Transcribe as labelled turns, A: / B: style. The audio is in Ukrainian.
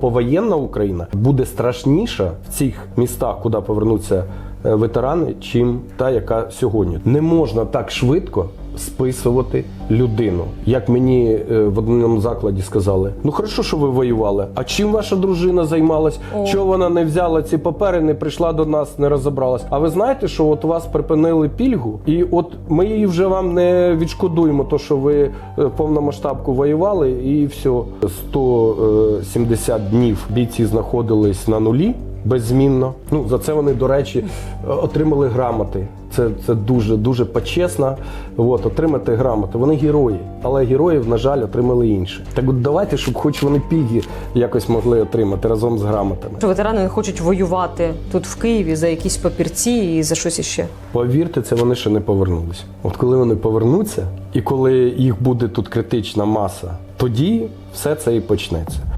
A: Повоєнна Україна буде страшніша в цих містах, куди повернуться е, ветерани, чим та, яка сьогодні. Не можна так швидко списувати людину. Як мені е, в одному закладі сказали: ну хорошо, що ви воювали. А чим ваша дружина займалась? Чого вона не взяла ці папери, не прийшла до нас, не розібралась? А ви знаєте, що от у вас припинили пільгу, і от ми її вже вам не відшкодуємо, то що ви е, повномасштабку воювали, і все 170 днів бійці знаходились на нулі. Беззмінно. Ну за це вони, до речі, отримали грамоти. Це, це дуже дуже почесно. От, отримати грамоти. Вони герої, але героїв, на жаль, отримали інші. Так от давайте, щоб хоч вони пільги якось могли отримати разом з грамотами.
B: Що ветерани не хочуть воювати тут в Києві за якісь папірці і за щось іще.
A: Повірте, це вони ще не повернулися. От коли вони повернуться, і коли їх буде тут критична маса, тоді все це і почнеться.